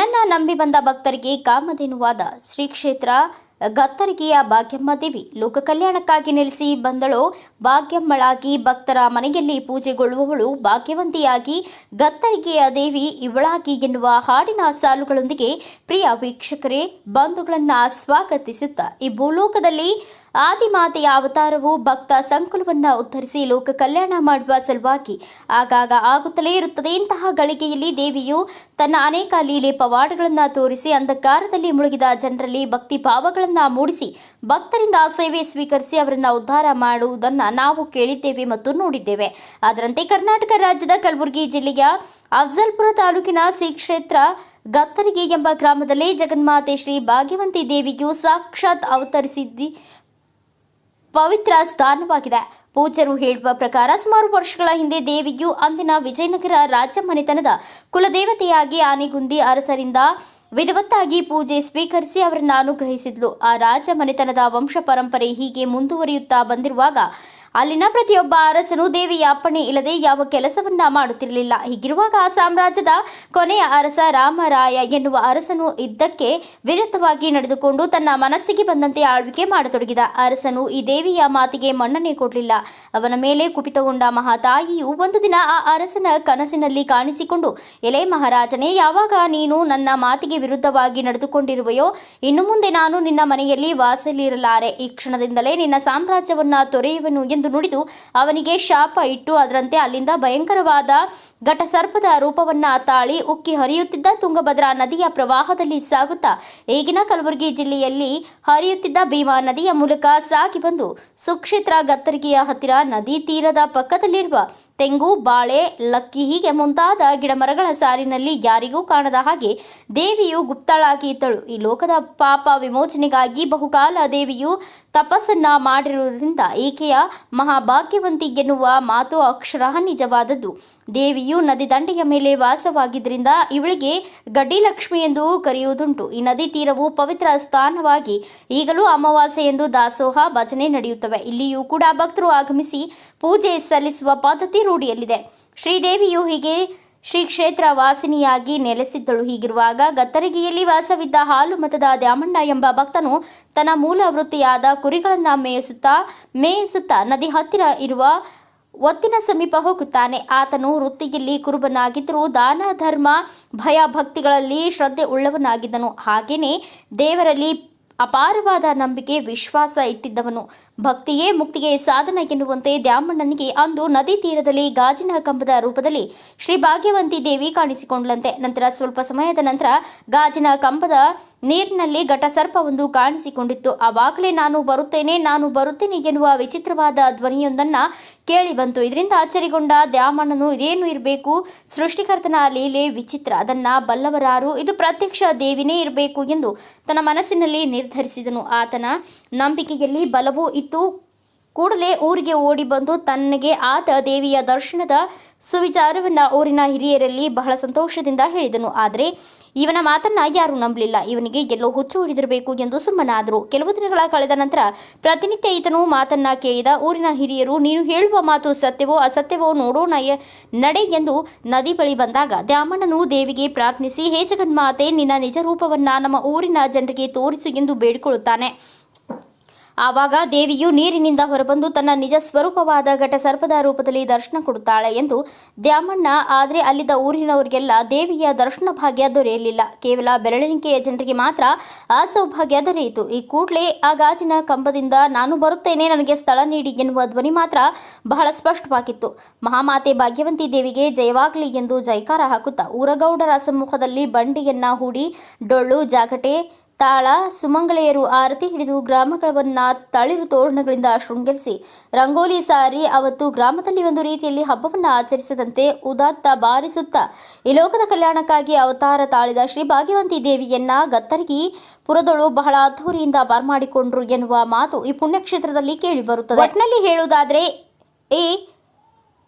ತನ್ನನ್ನ ನಂಬಿ ಬಂದ ಭಕ್ತರಿಗೆ ಕಾಮಧೇನುವಾದ ಶ್ರೀ ಕ್ಷೇತ್ರ ಗತ್ತರಿಗೆಯ ಭಾಗ್ಯಮ್ಮ ದೇವಿ ಲೋಕ ಕಲ್ಯಾಣಕ್ಕಾಗಿ ನೆಲೆಸಿ ಬಂದಳು. ಭಾಗ್ಯಮ್ಮಳಾಗಿ ಭಕ್ತರ ಮನೆಯಲ್ಲಿ ಪೂಜೆಗೊಳ್ಳುವವಳು ಭಾಗ್ಯವಂತಿಯಾಗಿ. ಗತ್ತರಿಗೆಯ ದೇವಿ ಇವಳಾಗಿ ಎನ್ನುವ ಹಾಡಿನ ಸಾಲುಗಳೊಂದಿಗೆ ಪ್ರಿಯ ವೀಕ್ಷಕರೇ, ಬಂಧುಗಳನ್ನ ಸ್ವಾಗತಿಸುತ್ತಾ ಈ ಭೂಲೋಕದಲ್ಲಿ ಆದಿಮಾತೆಯ ಅವತಾರವು ಭಕ್ತ ಸಂಕುಲವನ್ನ ಉದ್ಧರಿಸಿ ಲೋಕ ಕಲ್ಯಾಣ ಮಾಡುವ ಸಲುವಾಗಿ ಆಗಾಗ ಆಗುತ್ತಲೇ ಇರುತ್ತದೆ. ಇಂತಹ ಗಳಿಗೆಯಲ್ಲಿ ದೇವಿಯು ತನ್ನ ಅನೇಕ ಲೀಲೆ ಪವಾಡಗಳನ್ನು ತೋರಿಸಿ ಅಂಧಕಾರದಲ್ಲಿ ಮುಳುಗಿದ ಜನರಲ್ಲಿ ಭಕ್ತಿ ಭಾವಗಳನ್ನು ಮೂಡಿಸಿ ಭಕ್ತರಿಂದ ಸೇವೆ ಸ್ವೀಕರಿಸಿ ಅವರನ್ನ ಉದ್ಧಾರ ಮಾಡುವುದನ್ನು ನಾವು ಕೇಳಿದ್ದೇವೆ ಮತ್ತು ನೋಡಿದ್ದೇವೆ. ಅದರಂತೆ ಕರ್ನಾಟಕ ರಾಜ್ಯದ ಕಲಬುರಗಿ ಜಿಲ್ಲೆಯ ಅಫ್ಜಲ್ಪುರ ತಾಲೂಕಿನ ಶ್ರೀ ಕ್ಷೇತ್ರ ಗತ್ತರಿಗೆ ಎಂಬ ಗ್ರಾಮದಲ್ಲಿ ಜಗನ್ಮಾತೆ ಶ್ರೀ ಭಾಗ್ಯವಂತಿ ದೇವಿಯು ಸಾಕ್ಷಾತ್ ಅವತರಿಸಿದ್ದಿ ಪವಿತ್ರ ಸ್ಥಾನವಾಗಿದೆ. ಪೂಜರು ಹೇಳುವ ಪ್ರಕಾರ ಸುಮಾರು ವರ್ಷಗಳ ಹಿಂದೆ ದೇವಿಯು ಅಂದಿನ ವಿಜಯನಗರ ರಾಜ ಮನೆತನದ ಕುಲದೇವತೆಯಾಗಿ ಆನೆಗುಂದಿ ಅರಸರಿಂದ ವಿಧಿವತ್ತಾಗಿ ಪೂಜೆ ಸ್ವೀಕರಿಸಿ ಅವರನ್ನು ಅನುಗ್ರಹಿಸಿದ್ಲು. ಆ ರಾಜ ಮನೆತನದ ವಂಶ ಪರಂಪರೆ ಹೀಗೆ ಮುಂದುವರಿಯುತ್ತಾ ಬಂದಿರುವಾಗ ಅಲ್ಲಿನ ಪ್ರತಿಯೊಬ್ಬ ಅರಸನು ದೇವಿಯ ಅಪ್ಪಣೆ ಇಲ್ಲದೆ ಯಾವ ಕೆಲಸವನ್ನ ಮಾಡುತ್ತಿರಲಿಲ್ಲ. ಹೀಗಿರುವಾಗ ಆ ಸಾಮ್ರಾಜ್ಯದ ಕೊನೆಯ ಅರಸ ರಾಮರಾಯ ಎನ್ನುವ ಅರಸನು ಇದ್ದಕ್ಕೆ ವಿರುದ್ಧವಾಗಿ ನಡೆದುಕೊಂಡು ತನ್ನ ಮನಸ್ಸಿಗೆ ಬಂದಂತೆ ಆಳ್ವಿಕೆ ಮಾಡತೊಡಗಿದ. ಅರಸನು ಈ ದೇವಿಯ ಮಾತಿಗೆ ಮನ್ನಣೆ ಕೊಡಲಿಲ್ಲ. ಅವನ ಮೇಲೆ ಕುಪಿತಗೊಂಡ ಮಹಾತಾಯಿಯು ಒಂದು ದಿನ ಆ ಅರಸನ ಕನಸಿನಲ್ಲಿ ಕಾಣಿಸಿಕೊಂಡು, ಎಲೆ ಮಹಾರಾಜನೇ, ಯಾವಾಗ ನೀನು ನನ್ನ ಮಾತಿಗೆ ವಿರುದ್ಧವಾಗಿ ನಡೆದುಕೊಂಡಿರುವೆಯೋ, ಇನ್ನು ಮುಂದೆ ನಾನು ನಿನ್ನ ಮನೆಯಲ್ಲಿ ವಾಸಲಿರಲಾರೆ ಈ ಕ್ಷಣದಿಂದಲೇ ನಿನ್ನ ಸಾಮ್ರಾಜ್ಯವನ್ನ ತೊರೆಯುವನು ಎಂದು ನುಡಿದು ಅವನಿಗೆ ಶಾಪ ಇಟ್ಟು ಅದರಂತೆ ಅಲ್ಲಿಂದ ಭಯಂಕರವಾದ ಘಟಸರ್ಪದ ರೂಪವನ್ನ ತಾಳಿ ಉಕ್ಕಿ ಹರಿಯುತ್ತಿದ್ದ ತುಂಗಭದ್ರಾ ನದಿಯ ಪ್ರವಾಹದಲ್ಲಿ ಸಾಗುತ್ತಾ, ಈಗಿನ ಕಲಬುರಗಿ ಜಿಲ್ಲೆಯಲ್ಲಿ ಹರಿಯುತ್ತಿದ್ದ ಭೀಮಾ ನದಿಯ ಮೂಲಕ ಸಾಗಿ ಬಂದು ಸುಕ್ಷಿತ್ರ ಗತ್ತರಿಗೆಯ ಹತ್ತಿರ ನದಿ ತೀರದ ಪಕ್ಕದಲ್ಲಿರುವ ತೆಂಗು, ಬಾಳೆ, ಲಕ್ಕಿ ಹೀಗೆ ಮುಂತಾದ ಗಿಡಮರಗಳ ಸಾಲಿನಲ್ಲಿ ಯಾರಿಗೂ ಕಾಣದ ಹಾಗೆ ದೇವಿಯು ಗುಪ್ತಳಾಗಿ ಇದ್ದಳು. ಈ ಲೋಕದ ಪಾಪ ವಿಮೋಚನೆಗಾಗಿ ಬಹುಕಾಲ ದೇವಿಯು ತಪಸ್ಸನ್ನ ಮಾಡಿರುವುದರಿಂದ ಈಕೆಯ ಮಹಾಭಾಗ್ಯವಂತಿ ಎನ್ನುವ ಮಾತು ಅಕ್ಷರ ನಿಜವಾದದ್ದು. ದೇವಿಯು ನದಿ ದಂಡೆಯ ಮೇಲೆ ವಾಸವಾಗಿದ್ದರಿಂದ ಇವಳಿಗೆ ಗಡಿಲಕ್ಷ್ಮಿ ಎಂದು ಕರೆಯುವುದುಂಟು. ಈ ನದಿ ತೀರವು ಪವಿತ್ರ ಸ್ಥಾನವಾಗಿ ಈಗಲೂ ಅಮಾವಾಸ್ಯೆ ಎಂದು ದಾಸೋಹ ಭಜನೆ ನಡೆಯುತ್ತವೆ. ಇಲ್ಲಿಯೂ ಕೂಡ ಭಕ್ತರು ಆಗಮಿಸಿ ಪೂಜೆ ಸಲ್ಲಿಸುವ ಪದ್ಧತಿ ರೂಢಿಯಲ್ಲಿದೆ. ಶ್ರೀದೇವಿಯು ಹೀಗೆ ಶ್ರೀ ಕ್ಷೇತ್ರ ವಾಸಿನಿಯಾಗಿ ನೆಲೆಸಿದ್ದಳು. ಹೀಗಿರುವಾಗ ಗತ್ತರಗಿಯಲ್ಲಿ ವಾಸವಿದ್ದ ಹಾಲು ಮತದ ದ್ಯಾಮಣ್ಣ ಎಂಬ ಭಕ್ತನು ತನ್ನ ಮೂಲ ವೃತ್ತಿಯಾದ ಕುರಿಗಳನ್ನು ಮೇಯಿಸುತ್ತಾ ಮೇಯಿಸುತ್ತಾ ನದಿ ಹತ್ತಿರ ಇರುವ ಒತ್ತಿನ ಸಮೀಪ ಹೋಗುತ್ತಾನೆ. ಆತನು ವೃತ್ತಿಯಲ್ಲಿ ಕುರುಬನಾಗಿದ್ದರೂ ದಾನ, ಧರ್ಮ, ಭಯ, ಭಕ್ತಿಗಳಲ್ಲಿ ಶ್ರದ್ಧೆ ಉಳ್ಳವನಾಗಿದ್ದನು. ಹಾಗೆಯೇ ದೇವರಲ್ಲಿ ಅಪಾರವಾದ ನಂಬಿಕೆ, ವಿಶ್ವಾಸ ಇಟ್ಟಿದ್ದವನು. ಭಕ್ತಿಯೇ ಮುಕ್ತಿಗೆ ಸಾಧನ ಎನ್ನುವಂತೆ ದ್ಯಾಮಣ್ಣನಿಗೆ ಅಂದು ನದಿ ತೀರದಲ್ಲಿ ಗಾಜಿನ ಕಂಬದ ರೂಪದಲ್ಲಿ ಶ್ರೀ ಭಾಗ್ಯವಂತಿ ದೇವಿ ಕಾಣಿಸಿಕೊಂಡಂತೆ. ನಂತರ ಸ್ವಲ್ಪ ಸಮಯದ ನಂತರ ಗಾಜಿನ ಕಂಬದ ನೀರಿನಲ್ಲಿ ಘಟಸರ್ಪವೊಂದು ಕಾಣಿಸಿಕೊಂಡಿತ್ತು. ಆವಾಗಲೇ ನಾನು ಬರುತ್ತೇನೆ ನಾನು ಬರುತ್ತೇನೆ ಎನ್ನುವ ವಿಚಿತ್ರವಾದ ಧ್ವನಿಯೊಂದನ್ನ ಕೇಳಿ ಬಂತು. ಇದರಿಂದ ಅಚ್ಚರಿಗೊಂಡ ದ್ಯಾಮಣ್ಣನು, ಇದೇನು ಇರಬೇಕು? ಸೃಷ್ಟಿಕರ್ತನ ಲೀಲೆ ವಿಚಿತ್ರ, ಅದನ್ನ ಬಲ್ಲವರಾರು, ಇದು ಪ್ರತ್ಯಕ್ಷ ದೇವಿನೇ ಇರಬೇಕು ಎಂದು ತನ್ನ ಮನಸ್ಸಿನಲ್ಲಿ ನಿರ್ಧರಿಸಿದನು. ಆತನ ನಂಬಿಕೆಯಲ್ಲಿ ಬಲವೂ ಇತ್ತು. ಕೂಡಲೇ ಊರಿಗೆ ಓಡಿ ಬಂದು ತನಗೆ ಆದ ದೇವಿಯ ದರ್ಶನದ ಸುವಿಚಾರವನ್ನು ಊರಿನ ಹಿರಿಯರಲ್ಲಿ ಬಹಳ ಸಂತೋಷದಿಂದ ಹೇಳಿದನು. ಆದರೆ ಇವನ ಮಾತನ್ನ ಯಾರೂ ನಂಬಲಿಲ್ಲ. ಇವನಿಗೆ ಎಲ್ಲೋ ಹುಚ್ಚು ಹಿಡಿದಿರಬೇಕು ಎಂದು ಸುಮ್ಮನಾದರು. ಕೆಲವು ದಿನಗಳ ಕಳೆದ ನಂತರ ಪ್ರತಿನಿತ್ಯ ಈತನು ಮಾತನ್ನ ಕೇಳಿದ ಊರಿನ ಹಿರಿಯರು, ನೀನು ಹೇಳುವ ಮಾತು ಸತ್ಯವೋ ಅಸತ್ಯವೋ ನೋಡೋಣ ನಡೆ ಎಂದು ನದಿ ಬಳಿ ಬಂದಾಗ ದ್ಯಾಮಣ್ಣನು ದೇವಿಗೆ ಪ್ರಾರ್ಥಿಸಿ, ಹೇ ಜಗನ್ಮಾತೆ, ನಿನ್ನ ನಿಜ ರೂಪವನ್ನ ನಮ್ಮ ಊರಿನ ಜನರಿಗೆ ತೋರಿಸು ಎಂದು ಬೇಡಿಕೊಳ್ಳುತ್ತಾನೆ. ಆವಾಗ ದೇವಿಯು ನೀರಿನಿಂದ ಹೊರಬಂದು ತನ್ನ ನಿಜ ಸ್ವರೂಪವಾದ ಘಟ ಸರ್ಪದ ರೂಪದಲ್ಲಿ ದರ್ಶನ ಕೊಡುತ್ತಾಳೆ ಎಂದು ದ್ಯಾಮಣ್ಣ, ಆದರೆ ಅಲ್ಲಿದ್ದ ಊರಿನವರಿಗೆಲ್ಲ ದೇವಿಯ ದರ್ಶನ ಭಾಗ್ಯ ದೊರೆಯಲಿಲ್ಲ. ಕೇವಲ ಬೆರಳೆಣಿಕೆಯ ಜನರಿಗೆ ಮಾತ್ರ ಆ ಸೌಭಾಗ್ಯ ದೊರೆಯಿತು. ಈ ಕೂಡಲೇ ಆ ಗಾಜಿನ ಕಂಬದಿಂದ ನಾನು ಬರುತ್ತೇನೆ, ನನಗೆ ಸ್ಥಳ ನೀಡಿ ಎನ್ನುವ ಧ್ವನಿ ಮಾತ್ರ ಬಹಳ ಸ್ಪಷ್ಟವಾಗಿತ್ತು. ಮಹಾಮಾತೆ ಭಾಗ್ಯವಂತಿ ದೇವಿಗೆ ಜಯವಾಗಲಿ ಎಂದು ಜೈಕಾರ ಹಾಕುತ್ತಾ, ಊರಗೌಡರ ಸಮ್ಮುಖದಲ್ಲಿ ಬಂಡಿಯನ್ನ ಹೂಡಿ ಡೊಳ್ಳು, ಜಾಗಟೆ ತಾಳ ಸುಮಂಗಳೆಯರು ಆರತಿ ಹಿಡಿದು ಗ್ರಾಮಗಳವನ್ನ ತಳಿರು ತೋರಣಗಳಿಂದ ಶೃಂಗರಿಸಿ ರಂಗೋಲಿ ಸಾರಿ ಅವತ್ತು ಗ್ರಾಮದಲ್ಲಿ ಒಂದು ರೀತಿಯಲ್ಲಿ ಹಬ್ಬವನ್ನ ಆಚರಿಸದಂತೆ ಉದಾತ್ತ ಬಾರಿಸುತ್ತ ಈ ಲೋಕದ ಕಲ್ಯಾಣಕ್ಕಾಗಿ ಅವತಾರ ತಾಳಿದ ಶ್ರೀ ಭಾಗ್ಯವಂತಿ ದೇವಿಯನ್ನ ಗತ್ತರಿಗಿ ಪುರದೊಳು ಬಹಳ ಅದ್ಧೂರಿಯಿಂದ ಬರಮಾಡಿಕೊಂಡ್ರು ಎನ್ನುವ ಮಾತು ಈ ಪುಣ್ಯಕ್ಷೇತ್ರದಲ್ಲಿ ಕೇಳಿ ಬರುತ್ತದೆ. ಹೇಳುವುದಾದರೆ ಹೇಳುವುದಾದ್ರೆ ಈ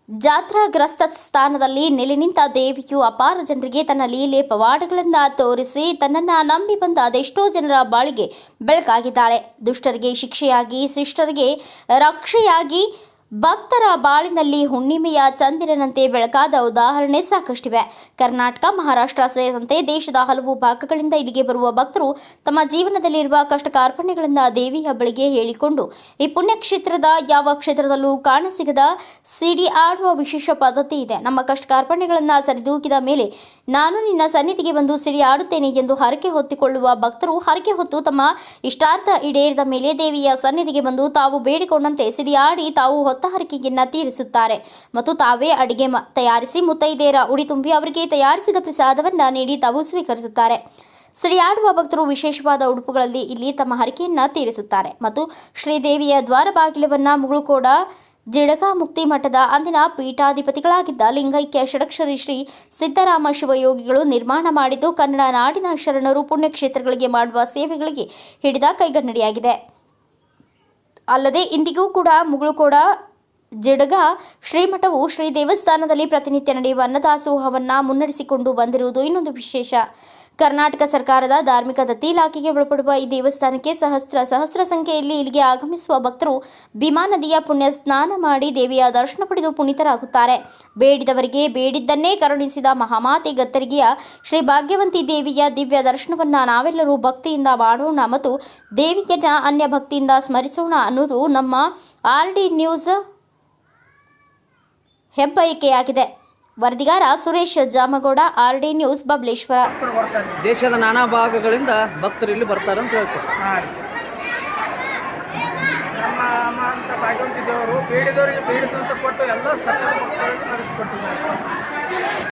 ಜಾತ್ರಾಗ್ರಸ್ತ ಸ್ಥಾನದಲ್ಲಿ ನೆಲೆ ನಿಂತ ದೇವಿಯು ಅಪಾರ ಜನರಿಗೆ ತನ್ನ ಲೀಲೆ ಪವಾಡಗಳನ್ನು ತೋರಿಸಿ ತನ್ನನ್ನ ನಂಬಿ ಬಂದ ಅದೆಷ್ಟೋ ಜನರ ಬಾಳಿಗೆ ಬೆಳಕಾಗಿದ್ದಾಳೆ. ದುಷ್ಟರಿಗೆ ಶಿಕ್ಷೆಯಾಗಿ, ಶಿಷ್ಟರಿಗೆ ರಕ್ಷೆಯಾಗಿ ಭಕ್ತರ ಬಾಳಿನಲ್ಲಿ ಹುಣ್ಣಿಮೆಯ ಚಂದಿರನಂತೆ ಬೆಳಕಾದ ಉದಾಹರಣೆ ಸಾಕಷ್ಟಿವೆ. ಕರ್ನಾಟಕ, ಮಹಾರಾಷ್ಟ್ರ ಸೇರಿದಂತೆ ದೇಶದ ಹಲವು ಭಾಗಗಳಿಂದ ಇಲ್ಲಿಗೆ ಬರುವ ಭಕ್ತರು ತಮ್ಮ ಜೀವನದಲ್ಲಿರುವ ಕಷ್ಟ ಕಾರ್ಪಣ್ಯಗಳನ್ನು ದೇವಿಯ ಬಳಿಗೆ ಹೇಳಿಕೊಂಡು, ಈ ಪುಣ್ಯಕ್ಷೇತ್ರದ ಯಾವ ಕ್ಷೇತ್ರದಲ್ಲೂ ಕಾಣಸಿಗದ ಸಿಡಿ ಆಡುವ ವಿಶೇಷ ಪದ್ಧತಿ ಇದೆ. ನಮ್ಮ ಕಷ್ಟ ಕಾರ್ಪಣ್ಯಗಳನ್ನು ಸರಿದೂಗಿದ ಮೇಲೆ ನಾನು ನಿನ್ನ ಸನ್ನಿಧಿಗೆ ಬಂದು ಸಿಡಿ ಆಡುತ್ತೇನೆ ಎಂದು ಹರಕೆ ಹೊತ್ತಿಕೊಳ್ಳುವ ಭಕ್ತರು ಹರಕೆ ಹೊತ್ತು ತಮ್ಮ ಇಷ್ಟಾರ್ಥ ಈಡೇರಿದ ಮೇಲೆ ದೇವಿಯ ಸನ್ನಿಧಿಗೆ ಬಂದು ತಾವು ಬೇಡಿಕೊಂಡಂತೆ ಸಿಡಿ ಆಡಿ ತಾವು ಹೊತ್ತ ಹರಕೆಯನ್ನ ತೀರಿಸುತ್ತಾರೆ. ಮತ್ತು ತಾವೇ ಅಡಿಗೆ ತಯಾರಿಸಿ ಮುತ್ತೈದೆಯರ ಉಡಿ ತುಂಬಿ ಅವರಿಗೆ ತಯಾರಿಸಿದ ಪ್ರಸಾದವನ್ನ ನೀಡಿ ತಾವು ಸ್ವೀಕರಿಸುತ್ತಾರೆ. ಸಿಡಿಯಾಡುವ ಭಕ್ತರು ವಿಶೇಷವಾದ ಉಡುಪುಗಳಲ್ಲಿ ಇಲ್ಲಿ ತಮ್ಮ ಹರಕೆಯನ್ನ ತೀರಿಸುತ್ತಾರೆ. ಮತ್ತು ಶ್ರೀದೇವಿಯ ದ್ವಾರ ಬಾಗಿಲವನ್ನ ಮುಗುಳುಕೋಡ ಜಿಡಗ ಮುಕ್ತಿ ಮಠದ ಅಂದಿನ ಪೀಠಾಧಿಪತಿಗಳಾಗಿದ್ದ ಲಿಂಗೈಕ್ಯ ಷಡಕ್ಷರಿ ಶ್ರೀ ಸಿದ್ದರಾಮ ಶಿವಯೋಗಿಗಳು ನಿರ್ಮಾಣ ಮಾಡಿದ್ದು ಕನ್ನಡ ನಾಡಿನ ಶರಣರು ಪುಣ್ಯಕ್ಷೇತ್ರಗಳಿಗೆ ಮಾಡುವ ಸೇವೆಗಳಿಗೆ ಹಿಡಿದ ಕೈಗನ್ನಡಿಯಾಗಿದೆ. ಅಲ್ಲದೆ ಇಂದಿಗೂ ಕೂಡ ಮುಗುಳುಕೋಡ ಜಿಡಗ ಶ್ರೀಮಠವು ಶ್ರೀ ದೇವಸ್ಥಾನದಲ್ಲಿ ಪ್ರತಿನಿತ್ಯ ನಡೆಯುವ ಅನ್ನದಾಸೋಹವನ್ನ ಮುನ್ನಡೆಸಿಕೊಂಡು ಬಂದಿರುವುದು ಇನ್ನೊಂದು ವಿಶೇಷ. ಕರ್ನಾಟಕ ಸರ್ಕಾರದ ಧಾರ್ಮಿಕ ದತ್ತಿ ಇಲಾಖೆಗೆ ಒಳಪಡುವ ಈ ದೇವಸ್ಥಾನಕ್ಕೆ ಸಹಸ್ರ ಸಹಸ್ರ ಸಂಖ್ಯೆಯಲ್ಲಿ ಇಲ್ಲಿಗೆ ಆಗಮಿಸುವ ಭಕ್ತರು ಭೀಮಾ ನದಿಯ ಪುಣ್ಯ ಸ್ನಾನ ಮಾಡಿ ದೇವಿಯ ದರ್ಶನ ಪಡೆದು ಪುನೀತರಾಗುತ್ತಾರೆ. ಬೇಡಿದವರಿಗೆ ಬೇಡಿದ್ದನ್ನೇ ಕರುಣಿಸಿದ ಮಹಾಮಾತೆ ಗತ್ತರಿಗೆಯ ಶ್ರೀ ಭಾಗ್ಯವಂತಿ ದೇವಿಯ ದಿವ್ಯ ದರ್ಶನವನ್ನ ನಾವೆಲ್ಲರೂ ಭಕ್ತಿಯಿಂದ ಮಾಡೋಣ ಮತ್ತು ದೇವಿಯನ್ನ ಅನ್ಯ ಭಕ್ತಿಯಿಂದ ಸ್ಮರಿಸೋಣ ಅನ್ನೋದು ನಮ್ಮ ಆರ್ ಡಿ ನ್ಯೂಸ್ ಹೆಬ್ಬಯಕೆಯಾಗಿದೆ ವರದಿಗಾರ Suresh Jamagouda R D news Babaleshwar. ದೇಶದ ನಾನಾ ಭಾಗಗಳಿಂದ ಭಕ್ತರು ಇಲ್ಲಿ ಬರ್ತಾರೆ ಅಂತ ಹೇಳ್ತಾರೆ. ನಮ್ಮ ಅಮ್ಮ ಅಂತ ಭಾಗ್ಯವಂತಿ ದೇವರು ಬೇಡಿದವರಿಗೆ ಬೇಡಿದಂತ ಕೊಟ್ಟು ಎಲ್ಲ ಭಕ್ತರಿಗೆ ನಡೆಸಿಕೊಟ್ಟಿದ್ದಾರೆ